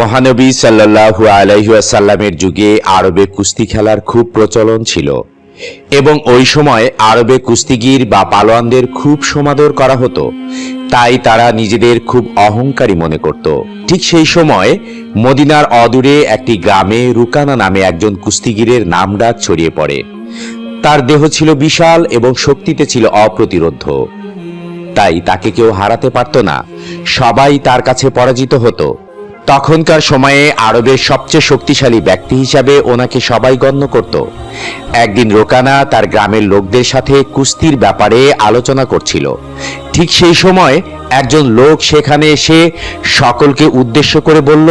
মহানবী সাল্লাহু আলহিসাল্লামের যুগে আরবে কুস্তি খেলার খুব প্রচলন ছিল এবং ওই সময় আরবে কুস্তিগির বা পালোয়ানদের খুব সমাদর করা হতো। তাই তারা নিজেদের খুব অহংকারী মনে করত। ঠিক সেই সময় মদিনার অদূরে একটি গ্রামে রুকানা নামে একজন কুস্তিগিরের নাম ডাক ছড়িয়ে পড়ে। তার দেহ ছিল বিশাল এবং শক্তিতে ছিল অপ্রতিরোধ্য। তাই তাকে কেউ হারাতে পারত না। সবাই তার কাছে পরাজিত হতো। তখনকার সময়ে আরবের সবচেয়ে শক্তিশালী ব্যক্তি হিসাবে ওনাকে সবাই গণ্য করত। একদিন রোকানা তার গ্রামের লোকদের সাথে কুস্তির ব্যাপারে আলোচনা করছিল। ঠিক সেই সময় একজন লোক সেখানে এসে সকলকে উদ্দেশ্য করে বলল,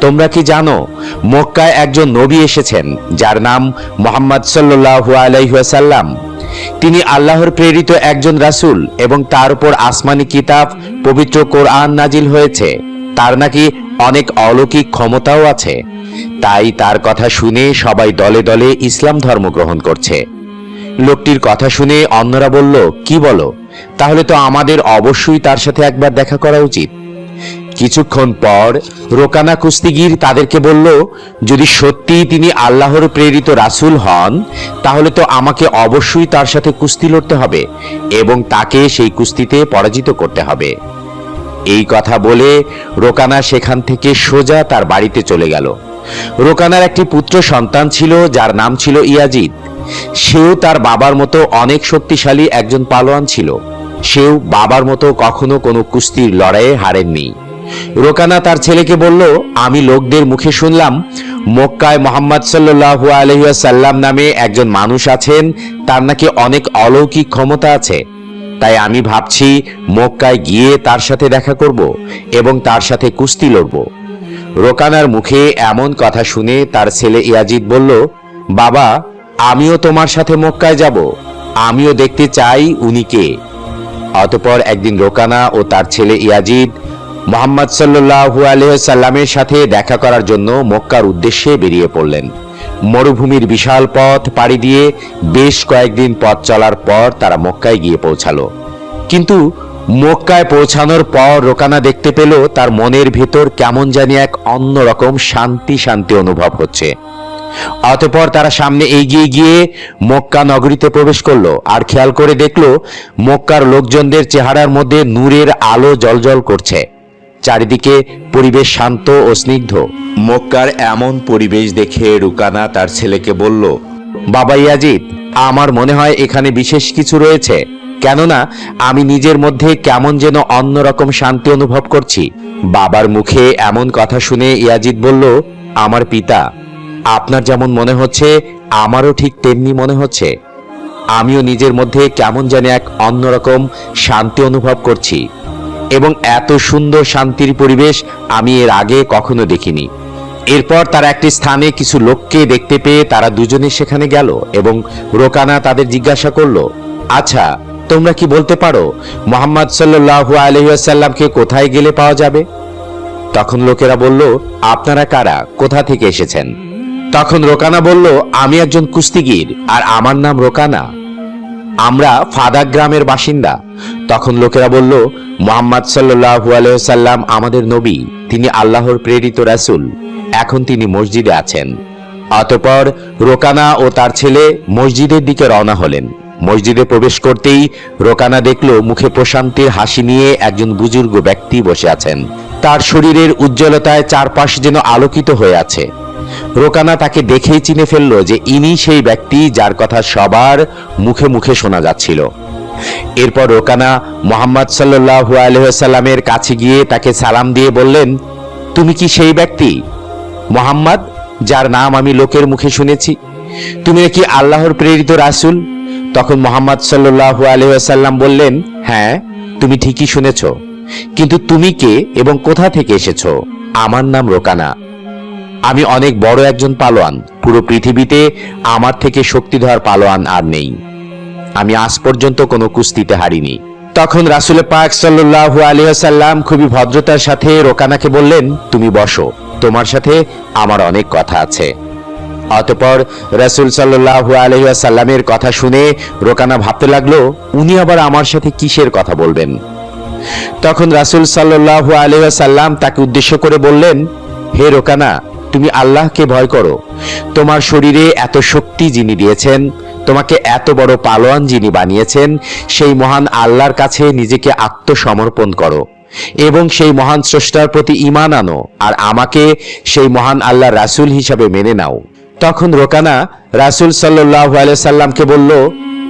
তোমরা কি জানো, মক্কায় একজন নবী এসেছেন, যার নাম মোহাম্মদ সাল্লু আলাইসাল্লাম তিনি আল্লাহর প্রেরিত একজন রাসূল এবং তার উপর আসমানি কিতাব, পবিত্র কোরআন নাজিল হয়েছে। তার নাকি অনেক অলৌকিক ক্ষমতাও আছে। তাই তার কথা শুনে সবাই দলে দলে ইসলাম ধর্ম গ্রহণ করছে। লোকটির কথা শুনে অন্যরা বলল, কি বলো? তাহলে তো আমাদের অবশ্যই তার সাথে একবার দেখা করা উচিত। কিছুক্ষণ পর রোকানা কুস্তিগির তাদেরকে বলল, যদি সত্যি তিনি আল্লাহর প্রেরিত রাসূল হন, তাহলে তো আমাকে অবশ্যই তার সাথে কুস্তি লড়তে হবে এবং তাকে সেই কুস্তিতে পরাজিত করতে হবে। এই কথা বলে রোকানা সেখান থেকে সোজা তার বাড়িতে চলে গেল। রোকানার একটি পুত্র সন্তান ছিল, যার নাম ছিল ইয়াজিদ। সেও তার বাবার মতো অনেক শক্তিশালী একজন পালোয়ান ছিল। সেও বাবার মতো কখনো কোনো কুস্তির লড়াইয়ে হারেননি। রোকানা তার ছেলেকে বলল, আমি লোকদের মুখে শুনলাম, মক্কায় মোহাম্মদ সাল্লু আলহিয়া সাল্লাম নামে একজন মানুষ আছেন, তার নাকি অনেক অলৌকিক ক্ষমতা আছে। তাই আমি ভাবছি মক্কায় গিয়ে তার সাথে দেখা করব এবং তার সাথে কুস্তি লড়ব। রোকানার মুখে এমন কথা শুনে তার ছেলে ইয়াজিদ বলল, বাবা, আমিও তোমার সাথে মক্কায় যাব। আমিও দেখতে চাই উনি কে। অতপর একদিন রোকানা ও তার ছেলে ইয়াজিদ মোহাম্মদ সাল্লু আলহামের সাথে দেখা করার জন্য মক্কার উদ্দেশ্যে বেরিয়ে পড়লেন। মরুভূমির বিশাল পথ পাড়ি দিয়ে বেশ কয়েকদিন পথ চলার পর তারা মক্কায় গিয়ে পৌঁছালো। কিন্তু মক্কায় পৌঁছানোর পর রোকানা দেখতে পেল তার মনের ভেতর কেমন জানি এক অন্যরকম শান্তি শান্তি অনুভব হচ্ছে। অতপর তারা সামনে এগিয়ে গিয়ে মক্কা নগরীতে প্রবেশ করল আর খেয়াল করে দেখল মক্কার লোকজনদের চেহারার মধ্যে নূরের আলো জলজল করছে। চারিদিকে পরিবেশ শান্ত ও স্নিগ্ধ। মক্কার এমন পরিবেশ দেখে রুকানা তার ছেলেকে বলল বাবা ইয়াজিদ আমার মনে হয় এখানে বিশেষ কিছু রয়েছে। কেননা আমি নিজের মধ্যে কেমন যেন অন্যরকম শান্তি অনুভব করছি। বাবার মুখে এমন কথা শুনে ইয়াজিদ বলল আমার পিতা আপনার যেমন মনে হচ্ছে আমারও ঠিক তেমনি মনে হচ্ছে। আমিও নিজের মধ্যে কেমন জানি এক অন্যরকম শান্তি অনুভব করছি। এবং এত সুন্দর শান্তির পরিবেশ আমি এর আগে কখনো দেখিনি। এরপর তারা একটি স্থানে কিছু লোককে দেখতে পেয়ে তারা দুজনে সেখানে গেল এবং রোকানা তাদের জিজ্ঞাসা করল আচ্ছা তোমরা কি বলতে পারো মোহাম্মদ সাল্লু আলহিসাল্লামকে কোথায় গেলে পাওয়া যাবে? তখন লোকেরা বলল, আপনারা কারা? কোথা থেকে এসেছেন? তখন রোকানা বলল, আমি একজন কুস্তিগির আর আমার নাম রোকানা। আমরা ফাদাক গ্রামের বাসিন্দা। তখন লোকেরা বলল, মোহাম্মদ সাল্লু আলহাম আমাদের নবী, তিনি আল্লাহর প্রেরিত রাসূল, এখন তিনি মসজিদে আছেন। অতপর রোকানা ও তার ছেলে মসজিদের দিকে রওনা হলেন। মসজিদে প্রবেশ করতেই রোকানা দেখল মুখে প্রশান্তির হাসি নিয়ে একজন বুজুর্গ ব্যক্তি বসে আছেন। তার শরীরের উজ্জ্বলতায় চারপাশ যেন আলোকিত হয়ে আছে। রোকানা তাকে দেখেই চিনে ফেলল যে ইনি সেই ব্যক্তি যার কথা সবার মুখে মুখে শোনা যাচ্ছিল। এরপর রোকানা মোহাম্মদ সাল্লু আলহামের কাছে গিয়ে তাকে সালাম দিয়ে বললেন, তুমি কি সেই ব্যক্তি? মোহাম্মদ, যার নাম আমি লোকের মুখে শুনেছি। তুমি কি আল্লাহর প্রেরিত রাসুল? তখন মোহাম্মদ সাল্লু আলহাম বললেন হ্যাঁ তুমি ঠিকই শুনেছ। কিন্তু তুমি কে এবং কোথা থেকে এসেছ? আমার নাম রোকানা। আমি অনেক বড় একজন পালোয়ান। পুরো পৃথিবীতে আমার থেকে শক্তিধর পালোয়ান আর নেই। আমি আজ পর্যন্ত কোনো কুস্তিতে হারিনি। তখন রাসুল পাক সাল্লাহ আলিয়াল্লাম খুবই ভদ্রতার সাথে রোকানাকে বললেন, তুমি বসো, তোমার সাথে আমার অনেক কথা আছে। অতপর রাসুল সাল্লাহু আলহিসাল্লামের কথা শুনে রোকানা ভাবতে লাগল, উনি আবার আমার সাথে কিসের কথা বলবেন? তখন রাসুল সাল্লাহু আলহিসাল্লাম তাকে উদ্দেশ্য করে বললেন, হে রোকানা তুমি আল্লাহকে ভয় করো। তোমার শরীরে এত শক্তি যিনি দিয়েছেন, তোমাকে এত বড় পালোয়ান যিনি বানিয়েছেন, সেই মহান আল্লাহর কাছে নিজেকে আত্মসমর্পণ করো এবং সেই মহান স্রষ্টার প্রতি ঈমান আনো আর আমাকে সেই মহান আল্লাহ রাসূল হিসাবে মেনে নাও। তখন রোকানা রাসূল আলাইহি সাল্লামকে বলল,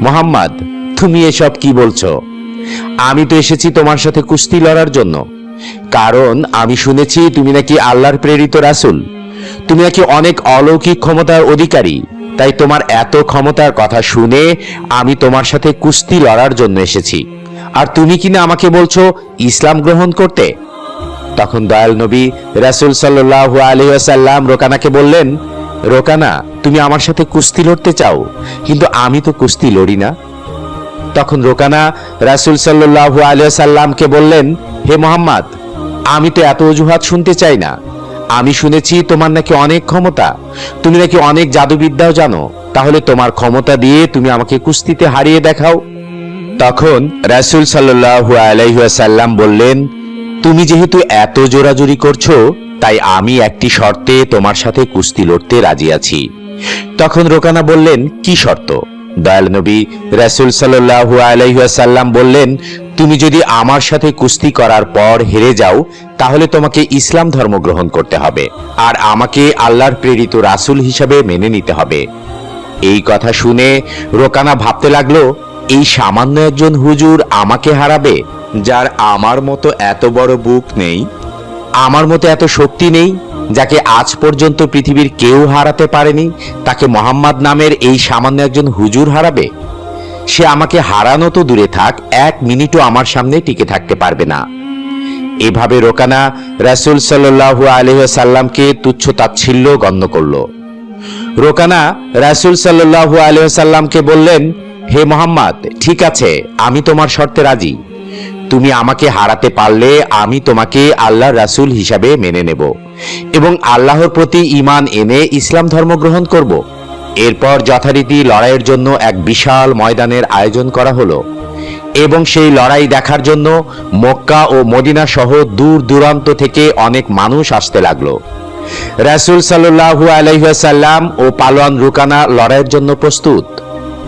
মোহাম্মদ, তুমি এসব কি বলছো? আমি তো এসেছি তোমার সাথে কুস্তি লড়ার জন্য। কারণ আমি শুনেছি তুমি নাকি আল্লাহর প্রেরিত রাসূল। তুমি নাকি অনেক অলৌকিক ক্ষমতার অধিকারী। তাই তোমার এত ক্ষমতার কথা শুনে আমি তোমার সাথে কুস্তি লড়ার জন্য এসেছি। আর তুমি কিনা আমাকে বলছো ইসলাম গ্রহণ করতে? তখন দয়াল নবী রাসূল সাল্লাল্লাহু আলাইহি ওয়াসাল্লাম রোকানাকে বললেন, রোকানা, তুমি আমার সাথে কুস্তি লড়তে চাও, কিন্তু আমি তো কুস্তি লড়ি না। তখন রোকানা রাসূল সাল্লাল্লাহু আলাইহি সাল্লামকে বললেন, হে মোহাম্মদ, আমি তো এত অজুহাত শুনতে চাই না। আমি শুনেছি তোমার নাকি অনেক ক্ষমতা। তুমি নাকি অনেক জাদুবিদ্যাও জানো। তাহলে তোমার ক্ষমতা দিয়ে তুমি আমাকে কুস্তিতে হারিয়ে দেখাও। তখন রাসূল সাল্লাল্লাহু আলাইহি ওয়াসাল্লাম বললেন, তুমি যেহেতু এত জোরাজুরি করছ, তাই আমি একটি শর্তে তোমার সাথে কুস্তি লড়তে রাজি আছি। তখন রোকানা বললেন, কি শর্ত? দয়াল নবী রাসূল সাল্লাল্লাহু আলাইহি ওয়াসাল্লাম বললেন তুমি যদি আমার সাথে কুস্তি করার পর হেরে যাও, তাহলে তোমাকে ইসলাম ধর্ম গ্রহণ করতে হবে। আর আমাকে আল্লাহর প্রেরিত রাসূল হিসাবে মেনে নিতে হবে। এই কথা শুনে রোকানা ভাবতে লাগল, এই সামান্য একজন হুজুর আমাকে হারাবে, যার আমার মতো এত বড় বুক নেই? আমার মতো এত শক্তি নেই, যাকে আজ পর্যন্ত পৃথিবীর কেউ হারাতে পারেনি, তাকে মোহাম্মদ নামের এই সামান্য একজন হুজুর হারাবে? সে আমাকে হারানো তো দূরে থাক, এক মিনিটও আমার সামনে টিকে থাকতে পারবে না। এভাবে রোকানা রাসূল সাল্লাল্লাহু আলাইহি সাল্লামকে তুচ্ছ তাচ্ছিল্য গণ্য করল। রোকানা রাসূল সাল্লাল্লাহু আলাইহি সাল্লামকে বললেন, হে মোহাম্মদ, ঠিক আছে, আমি তোমার শর্তে রাজি। তুমি আমাকে হারাতে পারলে আমি তোমাকে আল্লাহ রাসূল হিসাবে মেনে নেব এবং আল্লাহর প্রতি ঈমান এনে ইসলাম ধর্ম গ্রহণ করব। এরপর যথারীতি লড়াইয়ের জন্য এক বিশাল ময়দানের আয়োজন করা হলো। এবং সেই লড়াই দেখার জন্য মক্কা ও মদিনা সহ দূর দূরান্ত থেকে অনেক মানুষ আসতে লাগল। রাসূল সাল্লাল্লাহু আলাইহি ওয়াসাল্লাম ও পালোয়ান রুকানা লড়াইয়ের জন্য প্রস্তুত।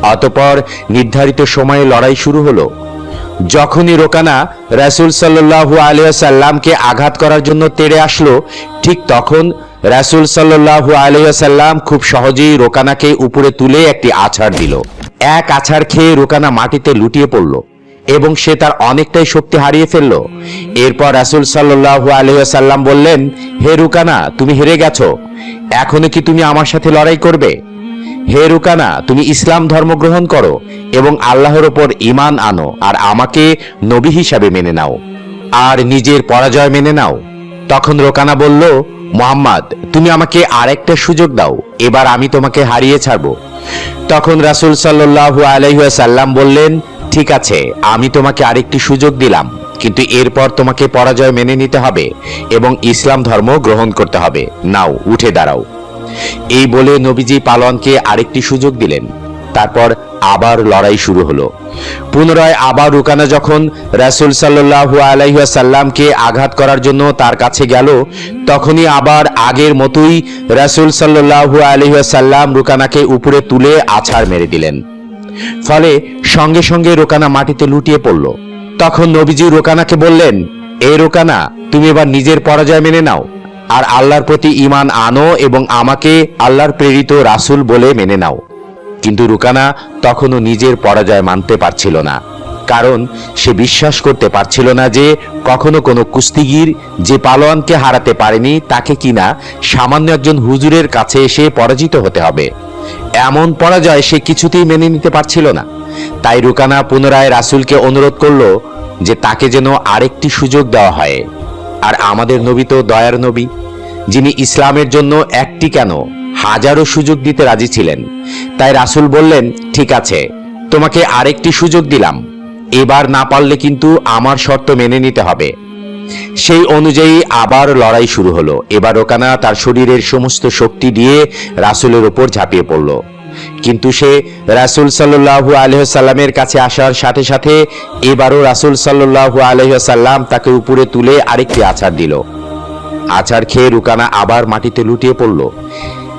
অতপর নির্ধারিত সময়ে লড়াই শুরু হলো। যখনই রোকানা রাসূল সাল্লাল্লাহু আলাইহি ওয়াসাল্লামকে আঘাত করার জন্য তেড়ে আসলো, ঠিক তখন রাসূল সাল্লাল্লাহু আলাইহি ওয়াসাল্লাম খুব সহজেই রোকানাকে উপরে তুলে একটি আছাড় দিল। এক আছাড় খেয়ে রোকানা মাটিতে লুটিয়ে পড়ল এবং সে তার অনেকটাই শক্তি হারিয়ে ফেলল। এরপর রাসূল সাল্লাল্লাহু আলাইহি ওয়াসাল্লাম বললেন, হে রুকানা, তুমি হেরে গেছো। এখনও কি তুমি আমার সাথে লড়াই করবে? হে রুকানা, তুমি ইসলাম ধর্ম গ্রহণ করো এবং আল্লাহর ওপর ঈমান আনো আর আমাকে নবী হিসাবে মেনে নাও। আর নিজের পরাজয় মেনে নাও। তখন রোকানা বলল, মোহাম্মদ, তুমি আমাকে আরেকটা সুযোগ দাও, এবার আমি তোমাকে হারিয়ে ছাড়ব। তখন রাসূল সাল্লাল্লাহু আলাইহি ওয়াসাল্লাম বললেন, ঠিক আছে, আমি তোমাকে আরেকটি সুযোগ দিলাম, কিন্তু এরপর তোমাকে পরাজয় মেনে নিতে হবে এবং ইসলাম ধর্ম গ্রহণ করতে হবে। নাও, উঠে দাঁড়াও। এই বলে নবীজি পালোয়ানকে আরেকটি সুযোগ দিলেন। তারপর আবার লড়াই শুরু হলো। পুনরায় আবার রুকানা যখন রাসূল সাল্লাল্লাহু আলাইহি ওয়াসাল্লামকে আঘাত করার জন্য তার কাছে গেল, তখনই আবার আগের মতোই রাসূল সাল্লাল্লাহু আলাইহি রুকানাকে উপরে তুলে আছাড় মেরে দিলেন। ফলে সঙ্গে সঙ্গে রোকানা মাটিতে লুটিয়ে পড়ল। তখন নবীজি রোকানাকে বললেন এই রোকানা, তুমি এবার নিজের পরাজয় মেনে নাও আর আল্লাহর প্রতি ঈমান আনো এবং আমাকে আল্লাহর প্রেরিত রাসূল বলে মেনে নাও। কিন্তু রুকানা তখনও নিজের পরাজয় মানতে পারছিল না। কারণ সে বিশ্বাস করতে পারছিল না যে কখনো কোনো কুস্তিগির যে পালোয়ানকে হারাতে পারেনি তাকে কিনা সামান্য একজন হুজুরের কাছে এসে পরাজিত হতে হবে। এমন পরাজয় সে কিছুতেই মেনে নিতে পারছিল না। তাই রুকানা পুনরায় রাসূলকে অনুরোধ করল যে তাকে যেন আরেকটি সুযোগ দেওয়া হয়। আর আমাদের নবী তো দয়ার নবী, যিনি ইসলামের জন্য একটি কেন? হাজারো সুযোগ দিতে রাজি ছিলেন। তাই রাসূল বললেন, ঠিক আছে, তোমাকে আরেকটি সুযোগ দিলাম। এবার না পারলে কিন্তু আমার শর্ত মেনে নিতে হবে। সেই অনুযায়ী আবার লড়াই শুরু হলো। এবার ওকানা তার শরীরের সমস্ত শক্তি দিয়ে রাসূলের ওপর ঝাঁপিয়ে পড়ল। কিন্তু সে রাসূল সাল্লাল্লাহু আলাইহি সাল্লামের কাছে আসার সাথে সাথে এবারও রাসূল সাল্লাল্লাহু আলাইহি সাল্লাম তাকে উপরে তুলে আরেকটি আছাড় দিল। আছাড় খেয়ে রুকানা আবার মাটিতে লুটিয়ে পড়ল।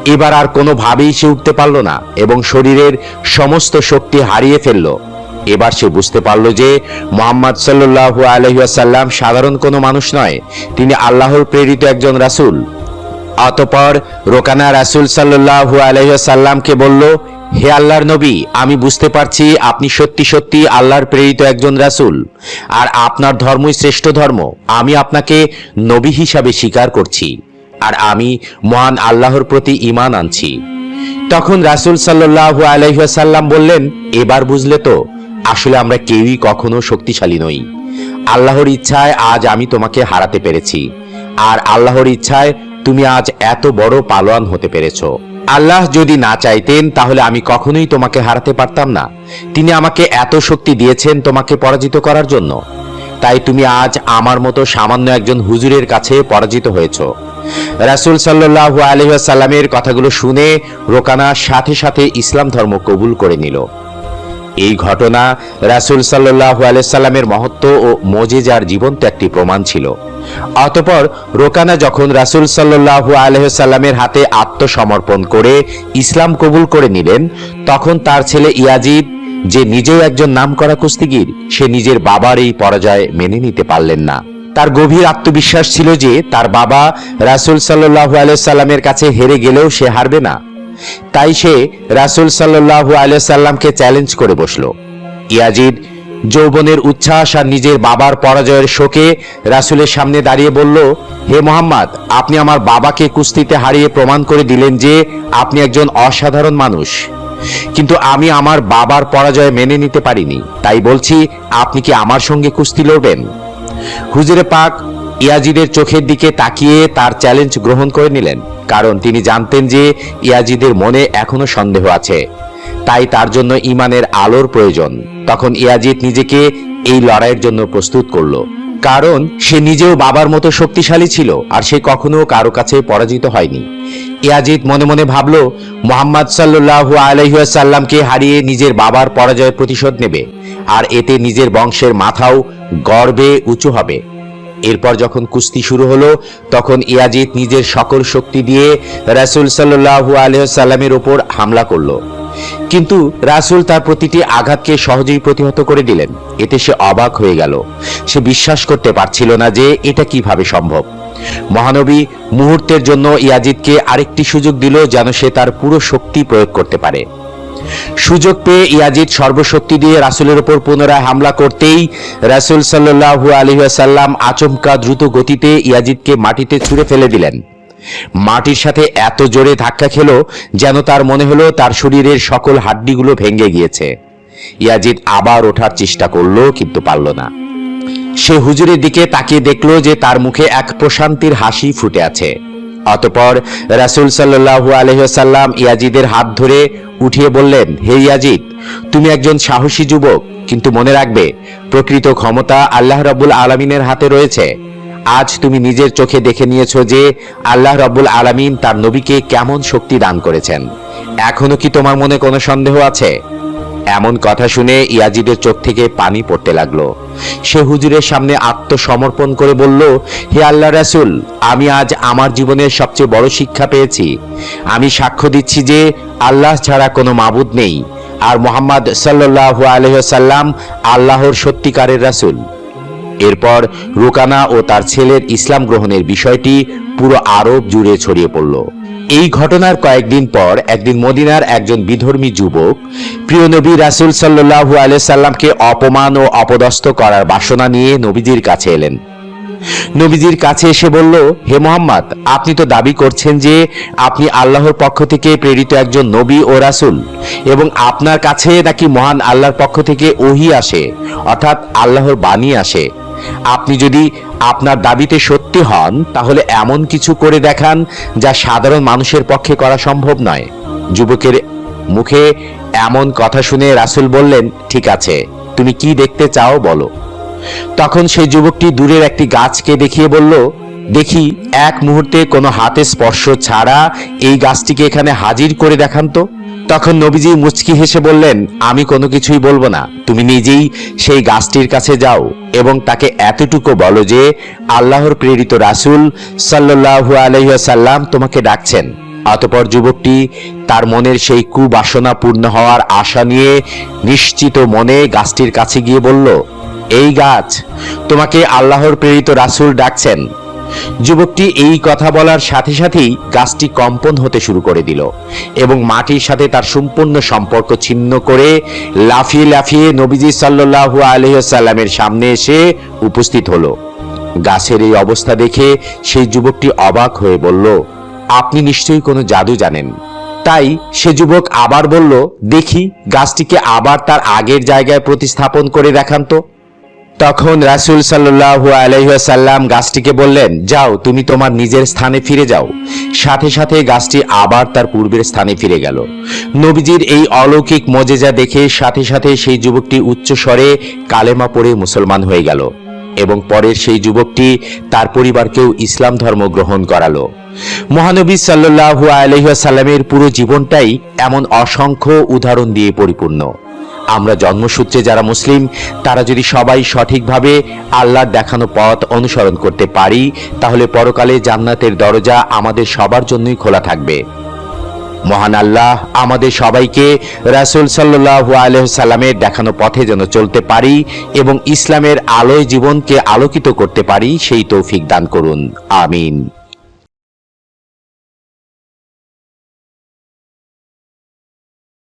এবার আর কোনোভাবেই সে উঠতে পারল না এবং শরীরের সমস্ত শক্তি হারিয়ে ফেলল। এবার সে বুঝতে পারল যে মোহাম্মদ সাল্লু আলহিহাসাল্লাম সাধারণ কোনো মানুষ নয়, তিনি আল্লাহর প্রেরিত একজন রাসূল। অতপর রোকানা রাসূল সাল্লাল্লাহু আলাইসাল্লামকে বলল, হে আল্লাহর নবী, আমি বুঝতে পারছি আপনি সত্যি সত্যি আল্লাহর প্রেরিত একজন রাসূল, আর আপনার ধর্মই শ্রেষ্ঠ ধর্ম। আমি আপনাকে নবী হিসাবে স্বীকার করছি। আর আমি মহান আল্লাহর প্রতি ঈমান আনছি। তখন রাসূল সাল্লাল্লাহু আলাইসাল্লাম বললেন, এবার বুঝলে তো, আসলে আমরা কেউই কখনো শক্তিশালী নই। আল্লাহর ইচ্ছায় আজ আমি তোমাকে হারাতে পেরেছি। আর আল্লাহর ইচ্ছায় তুমি আজ এত বড় পালোয়ান হতে পেরেছ। আল্লাহ যদি না চাইতেন, তাহলে আমি কখনোই তোমাকে হারাতে পারতাম না। তিনি আমাকে এত শক্তি দিয়েছেন তোমাকে পরাজিত করার জন্য। তাই তুমি আজ আমার মতো সামান্য একজন হুজুরের কাছে পরাজিত হয়েছ। রাসূল সাল্লাল্লাহু আলাইহি ওয়াসাল্লামের কথাগুলো শুনে রোকানা সাথে সাথে ইসলাম ধর্ম কবুল করে নিল। এই ঘটনা রাসূল সাল্লাল্লাহু আলাইহি সাল্লামের মহত্ব ও মজেজার জীবন্ত একটি প্রমাণ ছিল। অতপর রোকানা যখন রাসূল সাল্লাল্লাহু আলাইহি সাল্লামের হাতে আত্মসমর্পণ করে ইসলাম কবুল করে নিলেন, তখন তার ছেলে ইয়াজিদ, যে নিজেও একজন নামকরা কুস্তিগির, সে নিজের বাবার এই পরাজয় মেনে নিতে পারলেন না। তার গভীর আত্মবিশ্বাস ছিল যে তার বাবা রাসূল সাল্লাল্লাহু আলাইহি সাল্লামের কাছে হেরে গেলেও সে হারবে না। তাই সে রাসূল সাল্লাল্লাহু আলাইহি সাল্লামকে চ্যালেঞ্জ করে বসল। ইয়াজিদ যৌবনের উচ্ছ্বাস আর নিজের বাবার পরাজয়ের শোকে রাসূলের সামনে দাঁড়িয়ে বলল, হে মোহাম্মদ, আপনি আমার বাবাকে কুস্তিতে হারিয়ে প্রমাণ করে দিলেন যে আপনি একজন অসাধারণ মানুষ। কিন্তু আমি আমার বাবার পরাজয় মেনে নিতে পারিনি। তাই বলছি, আপনি কি আমার সঙ্গে কুস্তি লড়বেন? হুজুরে পাক ইয়াজিদের চোখের দিকে তাকিয়ে তার চ্যালেঞ্জ গ্রহণ করে নিলেন, কারণ তিনি জানতেন যে ইয়াজিদের মনে এখনও সন্দেহ আছে। তাই তার জন্য ইমানের আলোর প্রয়োজন। তখন ইয়াজিদ নিজেকে এই লড়াইয়ের জন্য প্রস্তুত করল। কারণ সে নিজেও বাবার মতো শক্তিশালী ছিল আর সে কখনো কারও কাছে পরাজিত হয়নি। ইয়াজিদ মনে মনে ভাবল, মোহাম্মদ সাল্লু আলহিসাল্লামকে হারিয়ে নিজের বাবার পরাজয়ের প্রতিশোধ নেবে, আর এতে নিজের বংশের মাথাও গর্বে উঁচু হবে। এরপর যখন কুস্তি শুরু হলো, তখন ইয়াজিদ নিজের সকল শক্তি দিয়ে রাসূল সাল্লাল্লাহু আলাইহি সাল্লামের উপর হামলা করল। কিন্তু রাসূল তার প্রতিটি আঘাতকে সহজেই প্রতিহত করে দিলেন। এতে সে অবাক হয়ে গেল। সে বিশ্বাস করতে পারছিল না যে এটা কীভাবে সম্ভব। মহানবী মুহূর্তের জন্য ইয়াজিদকে আরেকটি সুযোগ দিল যেন সে তার পুরো শক্তি প্রয়োগ করতে পারে। সুযোগ পেয়ে ইয়াজিদ সর্বশক্তি দিয়ে রাসূলের উপর পুনরায় হামলা করতেই রাসূল সাল্লাল্লাহু আলাইহি ওয়াসাল্লাম আচমকা দ্রুত গতিতে ইয়াজিদকে মাটিতে ছুঁড়ে ফেলে দিলেন। মাটির সাথে এত জোরে ধাক্কা খেলো যেন তার মনে হলো তার শরীরের সকল হাড্ডিগুলো ভেঙে গিয়েছে। ইয়াজিদ আবার ওঠার চেষ্টা করল কিন্তু পারল না। সে হুজুরের দিকে তাকিয়ে দেখল যে তার মুখে এক প্রশান্তির হাসি ফুটে আছে। অতপর রাসূল সাল্লাল্লাহু আলাইহি ওয়াসাল্লাম ইয়াজিদের হাত ধরে উঠিয়ে বললেন, হে ইয়াজিদ, তুমি একজন সাহসী যুবক, কিন্তু মনে রাখবে, প্রকৃত ক্ষমতা আল্লাহ রাব্বুল আলামিনের হাতে রয়েছে। আজ তুমি নিজের চোখে দেখে নিয়েছো যে আল্লাহ রাব্বুল আলামিন তার নবীকে কেমন শক্তি দান করেছেন। এখনও কি তোমার মনে কোনো সন্দেহ আছে? এমন কথা শুনে ইয়াজিদের চোখ থেকে পানি পড়তে লাগল। সে হুজুরের সামনে আত্মসমর্পণ করে বলল, হে আল্লাহ রাসুল, আমি আজ আমার জীবনের সবচেয়ে বড় শিক্ষা পেয়েছি। আমি সাক্ষ্য দিচ্ছি যে আল্লাহ ছাড়া কোনো মাবুদ নেই। আর মোহাম্মদ সাল্লু আলহ সাল্লাম আল্লাহর সত্যিকারের রাসূল। এরপর রুকানা ও তার ছেলের ইসলাম গ্রহণের বিষয়টি পুরো আরব জুড়ে ছড়িয়ে পড়ল। এই ঘটনার কয়েকদিন পর একদিন মদিনার একজন বিধর্মী যুবক প্রিয় নবী রাসূল সাল্লাল্লাহু আলাইহি সাল্লামকে অপমান ও অপদস্থ করার বাসনা নিয়ে নবীজির কাছে এলেন। নবীজির কাছে এসে বলল, হে মোহাম্মদ, আপনি তো দাবি করছেন যে আপনি আল্লাহর পক্ষ থেকে প্রেরিত একজন নবী ও রাসুল এবং আপনার কাছে নাকি মহান আল্লাহর পক্ষ থেকে ওহি আসে, অর্থাৎ আল্লাহর বাণী আসে। আপনি যদি আপনার দাবিতে সত্যি হন, তাহলে এমন কিছু করে দেখান যা সাধারণ মানুষের পক্ষে করা সম্ভব নয়। যুবকের মুখে এমন কথা শুনে রাসুল বললেন, ঠিক আছে, তুমি কি দেখতে চাও বলো। তখন সেই যুবকটি দূরের একটি গাছকে দেখিয়ে বলল দেখি এক মুহূর্তে কোনো হাতে স্পর্শ ছাড়া এই গাছটিকে এখানে হাজির করে দেখান তো। তখন নবীজি মুচকি হেসে বললেন, আমি কোনো কিছুই বলব না, তুমি নিজেই সেই গাছটির কাছে যাও এবং তাকে এতটুকু বলো যে আল্লাহর প্রেরিত রাসুল সাল্লাল্লাহু আলাইহি সাল্লাম তোমাকে ডাকছেন। অতপর যুবকটি তার মনের সেই কুবাসনা পূর্ণ হওয়ার আশা নিয়ে নিশ্চিত মনে গাছটির কাছে গিয়ে বলল, এই গাছ, তোমাকে আল্লাহর প্রেরিত রাসুল ডাকছেন। যুবকটি এই কথা বলার সাথে সাথেই গাছটি কম্পন হতে শুরু করে দিল এবং মাটির সাথে তার সম্পূর্ণ সম্পর্ক ছিন্ন করে লাফিয়ে লাফিয়ে নবীজি সাল্লাল্লাহু আলাইহি সাল্লামের সামনে এসে উপস্থিত হলো। গাছের এই অবস্থা দেখে সেই যুবকটি অবাক হয়ে বলল, আপনি নিশ্চয়ই কোনো জাদু জানেন। তাই সে যুবক আবার বলল, দেখি, গাছটিকে আবার তার আগের জায়গায় প্রতিস্থাপন করে দেখান তো। তখন রাসূল সাল্লাল্লাহু আলাইহি ওয়াসাল্লাম গাছটিকে বললেন, যাও, তুমি তোমার নিজের স্থানে ফিরে যাও। সাথে সাথে গাছটি আবার তার পূর্বের স্থানে ফিরে গেল। নবীজির এই অলৌকিক মজেজা দেখে সাথে সাথে সেই যুবকটি উচ্চ স্বরে কালেমা পড়ে মুসলমান হয়ে গেল এবং পরের সেই যুবকটি তার পরিবারকেও ইসলাম ধর্ম গ্রহণ করালো। মহানবী সাল্লাল্লাহু আলাইহি ওয়াসাল্লামের পুরো জীবনটাই এমন অসংখ্য উদাহরণ দিয়ে পরিপূর্ণ। আমরা জন্মসূত্রে যারা মুসলিম, তারা যদি সবাই সঠিকভাবে আল্লাহর দেখানো পথ অনুসরণ করতে পারি, তাহলে পরকালে জান্নাতের দরজা আমাদের সবার জন্যই খোলা থাকবে। মহান আল্লাহ, আমাদের সবাইকে রাসূল সাল্লাল্লাহু আলাইহি সাল্লামের দেখানো পথে যেন চলতে পারি এবং ইসলামের আলোয় জীবনকে আলোকিত করতে পারি, সেই তৌফিক দান করুন। আমিন।